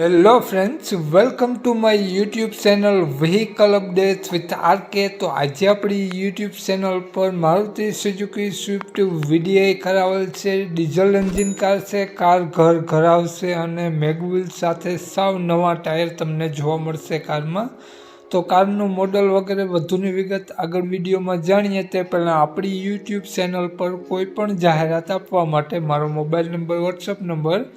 Hello friends welcome to my YouTube channel vehicle updates with RK તો આજે આપણી YouTube channel પર Maruti Suzuki Swift VDI કરાવેલ છે. ડીઝલ એન્જિન કાર છે. કાર ઘર ઘર આવશે અને મેગવિલ સાથે સાવ નવા ટાયર તમને જોવા મળશે કારમાં. તો કારનું મોડલ વગેરે વધુની વિગત આગળ વિડીયોમાં જાણીએ. તે પહેલાં આપણી યુટ્યુબ ચેનલ પર કોઈ પણ જાહેરાત આપવા માટે મારો મોબાઈલ નંબર વોટ્સઅપ નંબર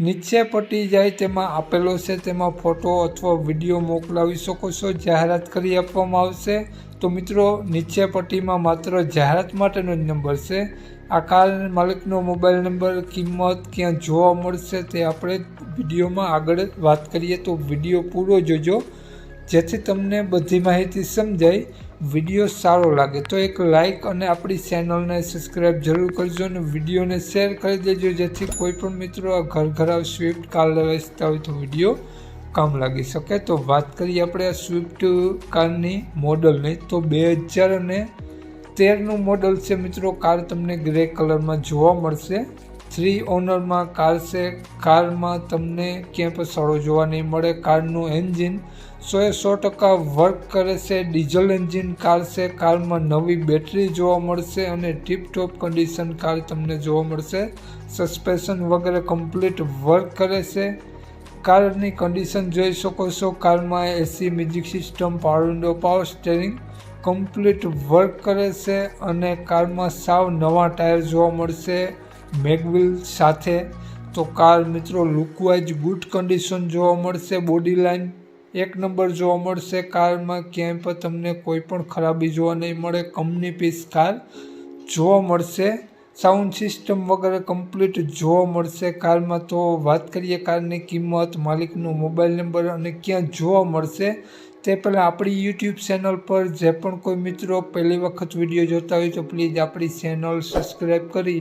નીચે પટી જાય તેમાં આપેલો છે, તેમાં ફોટો અથવા વીડિયો મોકલાવી શકો છો, જાહેરાત કરી આપવામાં આવશે. તો મિત્રો, નીચે પટ્ટીમાં માત્ર જાહેરાત માટેનો જ નંબર છે. આ કાર માલિકનો મોબાઈલ નંબર, કિંમત ક્યાં જોવા મળશે તે આપણે વિડીયોમાં આગળ વાત કરીએ. તો વીડિયો પૂરો જોજો, જેથી તમને બધી માહિતી સમજાય. વીડિયો સારો લાગે તો એક લાઇક અને આપણી ચેનલને સબસ્ક્રાઈબ જરૂર કરજો અને વિડીયોને શેર કરી દેજો, જેથી કોઈ પણ મિત્રો આ ઘર ઘરાવ સ્વિફ્ટ કાર લેવા હોય તો વીડિયો કામ લાગી શકે. તો વાત કરીએ આપણે આ સ્વિફ્ટ કારની મોડલની તો બે હજાર અને તેરનું મોડલ છે મિત્રો. કાર તમને ગ્રે કલરમાં જોવા મળશે. થ્રી ઓનરમાં કાર છે, કારમાં તમને ક્યાંય પણ સડો જોવા નહીં મળે. કારનું એન્જિન સો એ સો ટકા વર્ક કરે છે, ડીઝલ એન્જિન કાર છે, કારમાં નવી બેટરી જોવા મળશે અને ટીપટોપ કન્ડિશન કાર તમને જોવા મળશે. સસ્પેન્શન વગેરે કમ્પ્લીટ વર્ક કરે છે. કારની કન્ડિશન જોઈ શકો છો, કારમાં AC music system power window power steering complete work કરે છે અને કારમાં સાવ નવા ટાયર જોવા મળશે. મેગવિલ સાથે, તો કાર મિત્રો લુકવાઇઝ ગુડ કન્ડિશન જોવા મળશે બોડી લાઇન એક નંબર જોવા મળશે કારમાં ક્યાંય પણ તમને કોઈ પણ ખરાબી જોવા નહીં મળે કંપની પીસ કાર જોવા મળશે સાઉન્ડ સિસ્ટમ વગેરે કમ્પ્લીટ જોવા મળશે કારમાં તો વાત કરીએ કારની કિંમત, માલિકનો મોબાઈલ નંબર અને ક્યાં જોવા મળશે તે પહેલાં આપણી યુટ્યુબ ચેનલ પર જે પણ કોઈ મિત્રો પહેલી વખત વીડિયો જોતા હોય તો પ્લીઝ આપણી ચેનલ સબસ્ક્રાઈબ કરી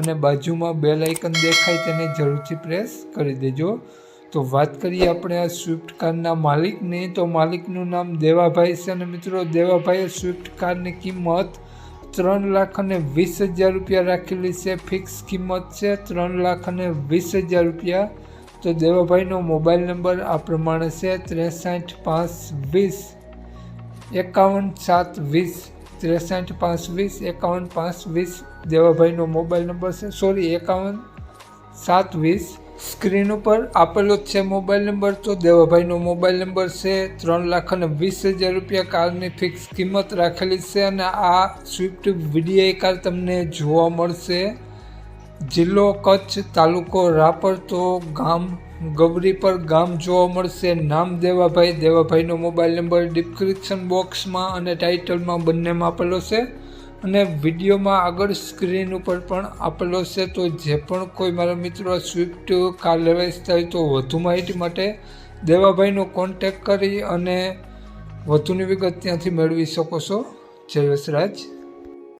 અને બાજુમાં બેલ આઇકન દેખાય તેને જરૂરથી પ્રેસ કરી દેજો. તો વાત કરીએ આપણે આ સ્વિફ્ટ કારના માલિકની, તો માલિકનું નામ દેવાભાઈ છે અને મિત્રો દેવાભાઈએ સ્વિફ્ટ કારની કિંમત ત્રણ લાખ અને વીસ હજાર રૂપિયા રાખેલી છે. ફિક્સ કિંમત છે ત્રણ લાખ અને વીસ હજાર રૂપિયા. તો દેવાભાઈનો મોબાઈલ નંબર આ પ્રમાણે છે, ત્રેસઠ પાંચ વીસ, એકાવન સાત વીસ, ત્રેસઠ પાંચ વીસ, એકાવન પાંચ વીસ દેવાભાઈનો મોબાઈલ નંબર છે. સોરી, એકાવન સાત વીસ. સ્ક્રીન ઉપર આપેલો છે મોબાઈલ નંબર, તો દેવાભાઈનો મોબાઈલ નંબર છે ત્રણ લાખ અને વીસ હજાર રૂપિયા કારની ફિક્સ કિંમત રાખેલી છે અને આ સ્વિફ્ટ વીડીઆઈ કાર તમને જોવા મળશે. જિલ્લો કચ્છ તાલુકો રાપર તો ગામ ગબરી પર ગામ જોવા મળશે. નામ દેવાભાઈ. દેવાભાઈનો મોબાઈલ નંબર ડિસ્ક્રિપ્શન બોક્સમાં અને ટાઇટલમાં બંનેમાં આપેલો છે. અને વિડીયોમાં આગળ સ્ક્રીન ઉપર પણ આપેલો છે. તો જે પણ કોઈ મારા મિત્રો સ્વિફ્ટ કાર લેવા ઇચ્છતા હોય તો વધુ માહિતી માટે દેવાભાઈનો કોન્ટેક કરી અને વધુની વિગત ત્યાંથી મેળવી શકો છો. જય વસરાજ.